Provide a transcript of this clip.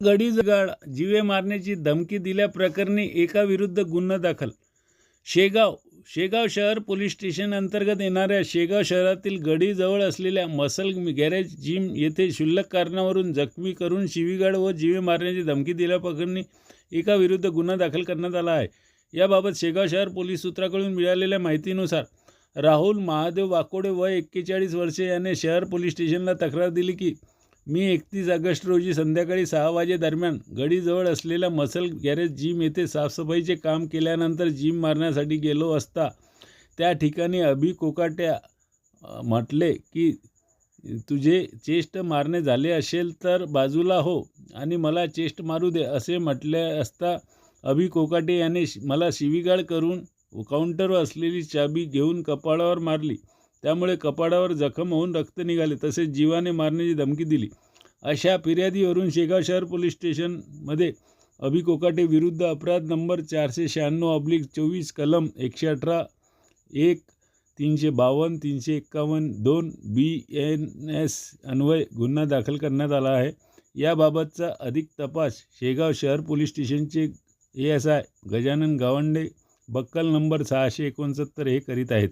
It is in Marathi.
गडीजगाळ जिवे जीवे मारण्याची धमकी दिल्याप्रकरणी एकाविरुद्ध गुन्हा दाखल. शेगाव शेगाव शहर पोलीस स्टेशन अंतर्गत येणाऱ्या शेगाव शहरातील गडीजवळ असलेल्या मसल गॅरेज जिम येथे क्षुल्लक कारणावरून जखमी करून शिवीगाड व जीवे मारण्याची धमकी दिल्याप्रकरणी एकाविरुद्ध गुन्हा दाखल करण्यात आला आहे. याबाबत शेगाव शहर पोलीस सूत्राकडून मिळालेल्या माहितीनुसार राहुल महादेव वाकोडे वय एक्केचाळीस वर्षे याने शहर पोलीस स्टेशनला तक्रार दिली की मी एकतीस ऑगस्ट रोजी संध्याकाळी सहा वाजेदरम्यान गडीजवळ असलेल्या मसल गॅरेज जिम येथे साफसफाईचे काम केल्यानंतर जिम मारण्यासाठी गेलो असता त्या ठिकाणी अभि कोकाट्या म्हटले की तुझे चेस्ट मारणे झाले असेल तर बाजूला हो आणि मला चेस्ट मारू दे असे म्हटले असता अभि कोकाटे याने शि- मला शिवीगाळ करून काउंटरवर असलेली चाबी घेऊन कपाळावर मारली. त्यामुळे कपाडावर जखम होऊन रक्त निघाले तसेच जीवाने मारण्याची धमकी दिली. अशा फिर्यादीवरून शेगाव शहर पोलीस स्टेशनमध्ये अभि कोकाटे विरुद्ध अपराध नंबर चारशे शहाण्णव अब्लिक चोवीस कलम एकशे अठरा एक तीनशे बावन्न तीनशे एक्कावन्न दोन बी एन एस अन्वय गुन्हा दाखल करण्यात आला आहे. याबाबतचा अधिक तपास शेगाव शहर पोलीस स्टेशनचे A S I Gajanan Gawande buckle number सहाशे एकोणसत्तर हे करीत आहेत.